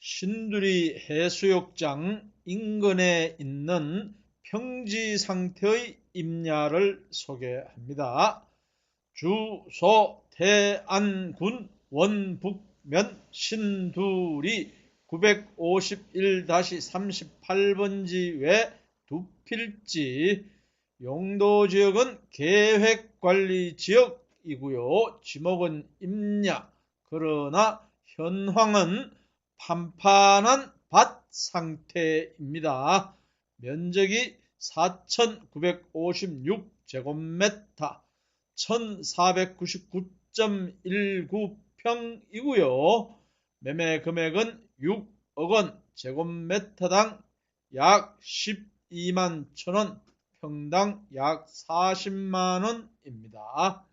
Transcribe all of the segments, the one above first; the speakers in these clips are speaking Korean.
신두리 해수욕장 인근에 있는 평지 상태의 임야를 소개합니다. 주소 태안군 원북면 신두리 951-38번지 외 두 필지 용도 지역은 계획관리 지역이고요. 지목은 임야 그러나 현황은 판판한 밭 상태입니다. 면적이 4,956제곱미터 1499.19평이고요. 매매 금액은 6억 원 제곱미터당 약 12만 천원 평당 약 40만 원입니다.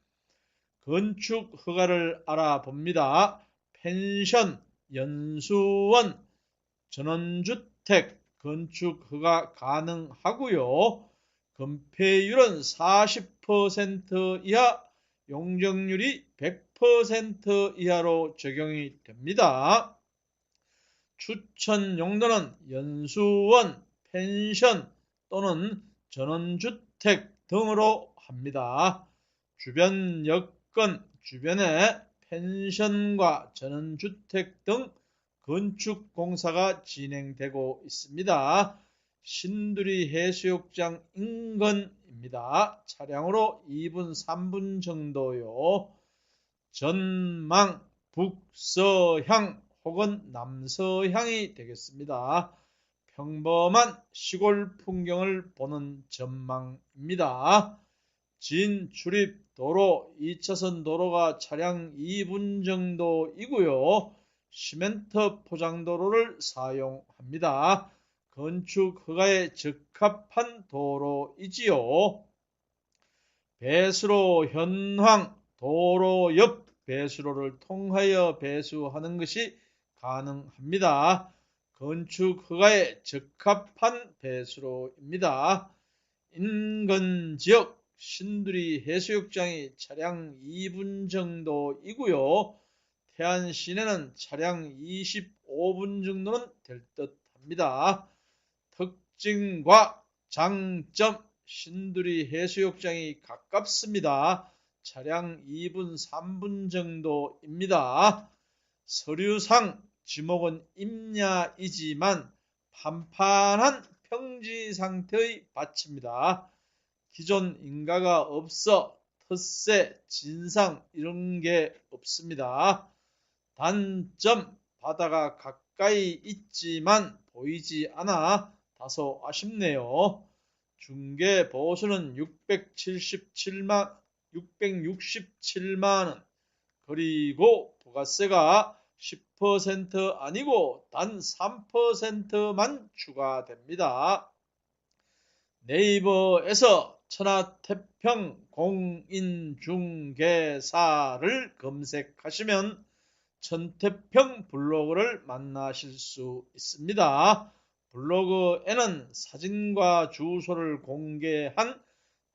건축 허가를 알아봅니다. 펜션, 연수원, 전원주택 건축 허가 가능하고요. 건폐율은 40% 이하, 용적률이 100% 이하로 적용이 됩니다. 추천 용도는 연수원, 펜션 또는 전원주택 등으로 합니다. 주변 여건, 주변에 펜션과 전원주택 등 건축 공사가 진행되고 있습니다. 신두리 해수욕장 인근입니다. 차량으로 2분, 3분 정도요. 전망 북서향 혹은 남서향이 되겠습니다. 평범한 시골 풍경을 보는 전망입니다. 진출입 도로 2차선 도로가 차량 2분 정도이고요. 시멘트 포장도로를 사용합니다. 건축 허가에 적합한 도로이지요. 배수로 현황 도로 옆 배수로를 통하여 배수하는 것이 가능합니다. 건축 허가에 적합한 배수로입니다. 인근 지역 신두리 해수욕장이 차량 2분 정도이고요. 태안 시내는 차량 25분 정도는 될 듯 합니다. 특징과 장점 신두리 해수욕장이 가깝습니다. 차량 2분 3분 정도입니다. 서류상 지목은 임야이지만 판판한 평지 상태의 밭입니다. 기존 인가가 없어 텃세, 진상 이런 게 없습니다. 단점 바다가 가까이 있지만 보이지 않아 다소 아쉽네요. 중개 보수는 677만 667만 원 그리고 부가세가 10% 아니고 단 3%만 추가됩니다. 네이버에서 천하태평 공인중개사를 검색하시면 천태평 블로그를 만나실 수 있습니다. 블로그에는 사진과 주소를 공개한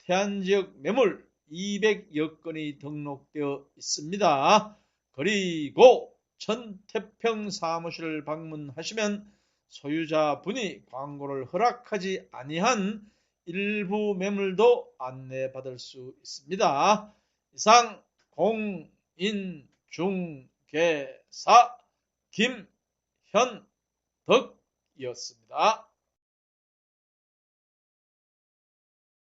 태안지역 매물 200여 건이 등록되어 있습니다. 그리고 천태평 사무실을 방문하시면 소유자분이 광고를 허락하지 아니한 일부 매물도 안내받을 수 있습니다. 이상 공인중개사 김현덕이었습니다.